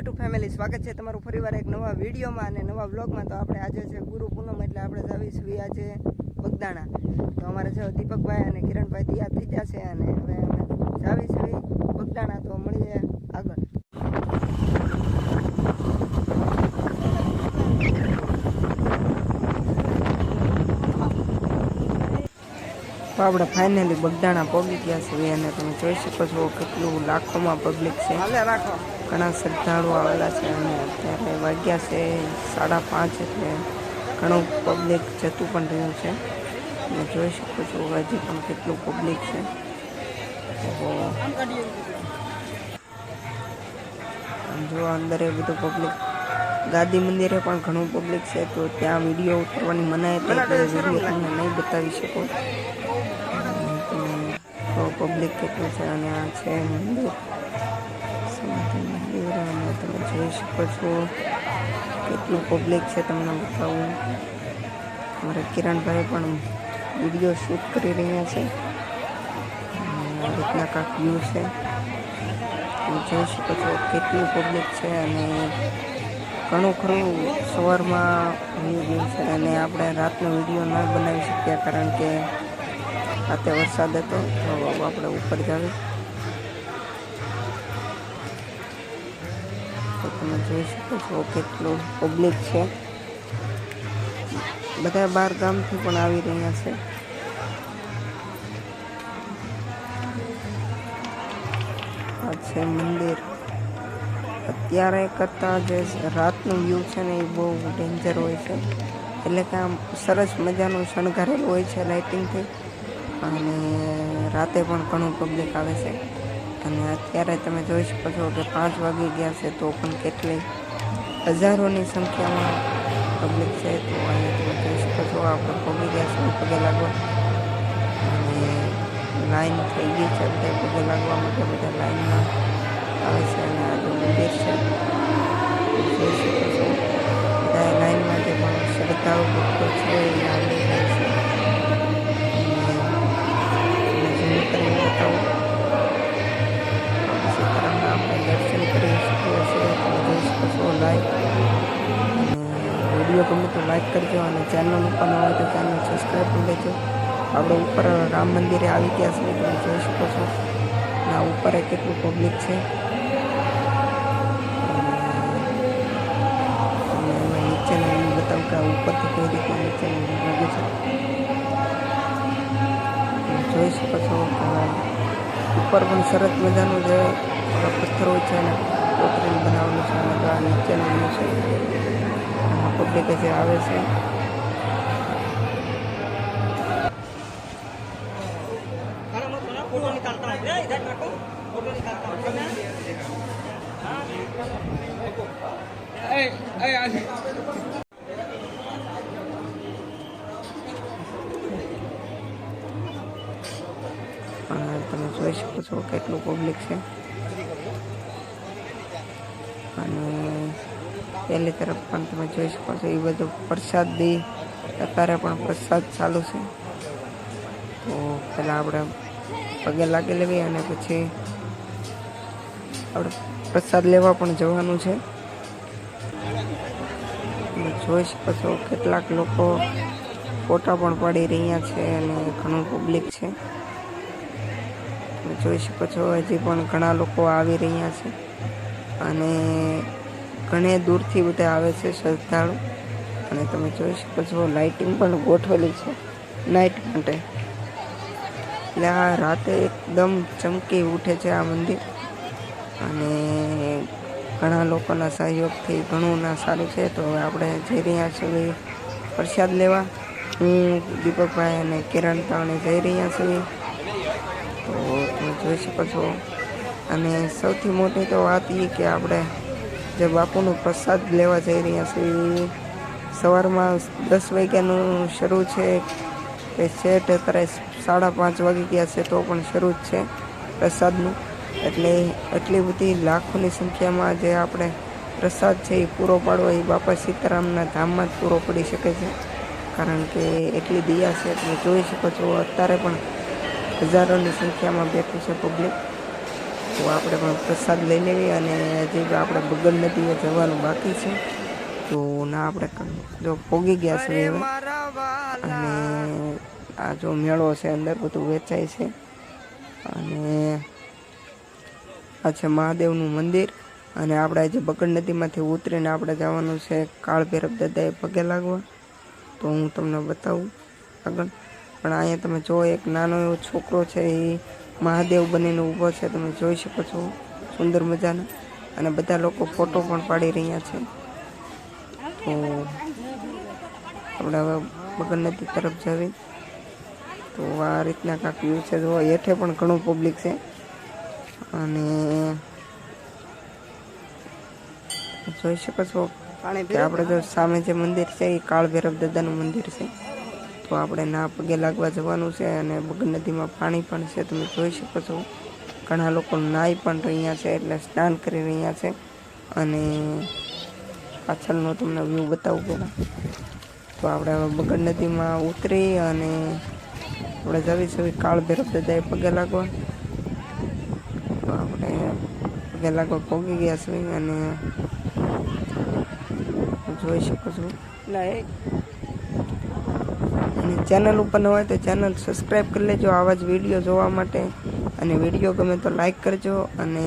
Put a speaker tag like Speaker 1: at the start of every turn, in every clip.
Speaker 1: YouTube family સ્વાગત છે તમારું ફરીવાર એક નવા વિડીયોમાં અને નવા વ્લોગમાં. તો આપણે આજે છે ગુરુ પૂનમ, એટલે આપણે જાવી છીએ આજે બગદાણા. તો અમારે છે દીપકભાઈ અને કિરણભાઈ તૈયાર થઈ ગયા છે અને હવે અમે જાવી છીએ બગદાણા. તો મળીએ આગળ. તો આપણે ફાઇનલી બગદાણા પહોંચી ગયા છીએ અને તમે જોઈ શકો છો કેટલું લાખોમાં પબ્લિક છે. ઘણા શ્રદ્ધાળુ આવેલા છે અને અત્યારે વાગ્યા છે સાડા પાંચ એટલે ઘણું પબ્લિક જતું પણ રહ્યું છે. તમે જોઈ શકો છો હજી પણ કેટલું પબ્લિક છે. જો અંદર એ બધું પબ્લિક ગાદી મંદિરે પણ ઘણું પબ્લિક છે તો ત્યાં વીડિયો ઉતરવાની મનાય એટલે વીડિયો તમને નહીં બતાવી શકો. તો પબ્લિક કેટલું છે અને આ છે, મંદિર મંદિર અને તમે જોઈ શકો છો કેટલું પબ્લિક છે તમને બતાવું. અમારા કિરણભાઈ પણ વીડિયો શૂટ કરી રહ્યા છે. આ રીતના કાંક વ્યૂ છે. તમે જોઈ શકો છો કેટલું પબ્લિક છે અને ઘણું ખરું સવારમાં વ્યૂ છે અને આપણે રાતનો વીડિયો ન બનાવી શક્યા કારણ કે રાતે વરસાદ હતો, તો આપણે ઉપર જાવી. તો તમે જોઈ શકો છો કેટલું પબ્લિક છે. બધા બાર ગામથી પણ આવી રહ્યા છે. આ છે મંદિર. અત્યારે કરતાં જે રાતનું વ્યૂ છે ને એ બહુ ડેન્જર હોય છે. એટલે કે આમ સરસ મજાનું શણગારેલું હોય છે લાઇટિંગથી અને રાતે પણ ઘણું પબ્લિક આવે છે. અને અત્યારે તમે જોઈ શકો છો કે પાંચ વાગી ગયા છે તો પણ કેટલી હજારોની સંખ્યામાં પબ્લિક છે. તો અહીંયા તમે જોઈ શકો છો આપણે પગી ગયા છે, પગે લાગો અને લાઈન થઈ ગઈ છે બધા પગે લાગવા માટે બધા લાઈનમાં આવે છે અને આ જો મંદિર છે. જોઈ શકો છો. બધા લાઈન માટે પણ શ્રદ્ધાઓ ભક્તો છે એ આવી રહ્યા છે. કરજો અને ચેનલ ઉપર ન હોય તો ચેનલ સબસ્ક્રાઈબ કરી લેજો. આપણે ઉપર રામ મંદિરે આવી ગયા છીએ, તમે જોઈ શકો છો. અને આ ઉપર કેટલું પબ્લિક છે. અને નીચેનું એમ બતાવું કે ઉપરથી કઈ છે. જોઈ શકો છો ઉપર પણ સરસ મજાનું જે પથ્થરો છે એને કોતરીને બનાવેલું છે. અને નીચેનું છે. અને પબ્લિક જે આવે છે. તમે જોઈ શકો છો કેટલું પબ્લિક છે. પહેલી તરફ પણ તમે જોઈ શકો છો એ બધું પ્રસાદ દે અત્યારે પણ પ્રસાદ ચાલુ છે. તો પહેલાં આપણે પગે લાગી લેવી અને પછી આપણે પ્રસાદ લેવા પણ જવાનું છે. જોઈ શકો છો કેટલાક લોકો ફોટા પણ પાડી રહ્યા છે અને ઘણું પબ્લિક છે. જોઈ શકો છો હજી પણ ઘણા લોકો આવી રહ્યા છે. અને ઘણે દૂરથી બધા આવે છે શ્રદ્ધાળુ. અને તમે જોઈ શકો છો, લાઇટિંગ પણ ગોઠવેલી છે નાઇટ માટે. એટલે આ રાતે એકદમ ચમકી ઉઠે છે આ મંદિર. અને ઘણા લોકોના સહયોગથી ઘણું ના સારું છે. તો હવે આપણે જઈ રહ્યા છીએ પ્રસાદ લેવા. હું, દીપકભાઈ અને કિરણ ત્રણે જઈ રહ્યા છીએ. તો તમે જોઈ શકો છો. અને સૌથી મોટી તો વાત એ કે આપણે જે બાપુનો પ્રસાદ લેવા જઈ રહ્યા છે એ સવારમાં દસ વાગ્યાનું શરૂ છે. કે છેટ અત્યારે સાડા પાંચ વાગી ગયા છે તો પણ શરૂ જ છે પ્રસાદનું. એટલે એટલી બધી લાખોની સંખ્યામાં જે આપણે પ્રસાદ છે એ પૂરો પાડવો એ બાપા સીતારામના ધામમાં જ પૂરો પડી શકે છે. કારણ કે એટલી દિયા છે તમે જોઈ શકો છો અત્યારે પણ હજારોની સંખ્યામાં બેઠું છે પબ્લિક તો આપણે પણ પ્રસાદ લઈ લેવી અને હજી આપણે બગલ નદીએ જવાનું બાકી છે. તો ના આપણે જો પોગી ગયા છે હવે. અને આ જો મેળો છે અંદર બધું વેચાય છે. અને આ છે મહાદેવનું મંદિર. અને આપણે આજે બગડ નદીમાંથી ઉતરીને આપણે જવાનું છે કાળ ભૈરવ દાદાએ પગે લાગવા. તો હું તમને બતાવું આગળ. પણ અહીંયા તમે જો એક નાનો એવો છોકરો છે એ મહાદેવ બનીને ઊભો છે, તમે જોઈ શકો છો સુંદર મજાના. અને બધા લોકો ફોટો પણ પાડી રહ્યા છે. તો આપણે હવે બગડ નદી તરફ જવી. તો આ રીતના કાંક વ્યૂ છે, જો હેઠે પણ ઘણું પબ્લિક છે. અને જોઈ શકો છો આપણે જો સામે જે મંદિર છે, એ કાળભૈરવ દાદાનું મંદિર છે. તો આપણે ના પગે લાગવા જવાનું છે અને બગડ નદીમાં પાણી પણ છે, તમે જોઈ શકો છો. ઘણા લોકો નાહી પણ રહ્યા છે એટલે સ્નાન કરી રહ્યા છે. અને પાછળનો તમને વ્યૂ બતાવું પહેલાં. તો આપણે હવે બગડ નદીમાં ઉતરી અને આપણે જવી જવી કાળ ભેરવ દાદાએ પગે લાગવા. તો આપણે પગે લાગવા પહોંચી ગયા છીએ અને જોઈ શકો છો. અને ચેનલ ઉપર ન હોય તો ચેનલ સબસ્ક્રાઈબ કરી લેજો. આવા જ વીડિયો જોવા માટે. અને વીડિયો ગમે તો લાઈક કરજો અને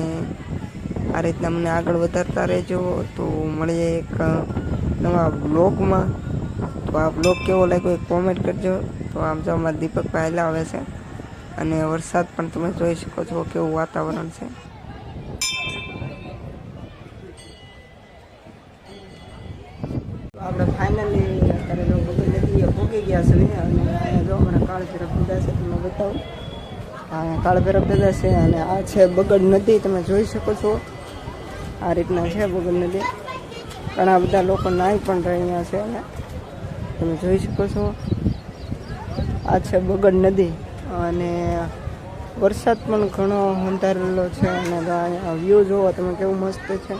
Speaker 1: આ રીતના મને આગળ વધારતા રહેજો. તો મળીએ એક નવા બ્લોગમાં તો આ બ્લોગ કેવો લાગ્યો એ કોમેન્ટ કરજો. તો આમ જો અમારા દીપક પહેલાં આવે છે. અને વરસાદ પણ તમે જોઈ શકો છો કેવું વાતાવરણ છે. આપણે ફાઇનલી પહોંચી છે અને અહીંયા જો હમણાં કાળ ભૈરવ દાદા છે, તમને બતાવું. આ કાળ ભૈરવ દાદા છે, અને આ છે બગડ નદી, તમે જોઈ શકો છો. આ રીતના છે બગડ નદી. ઘણા બધા લોકો નાહી પણ રહ્યા છે અને તમે જોઈ શકો છો. આ છે બગડ નદી, અને વરસાદ પણ ઘણો અંધારેલો છે, અને વ્યૂ જોવો, તમે કેવું મસ્ત છે.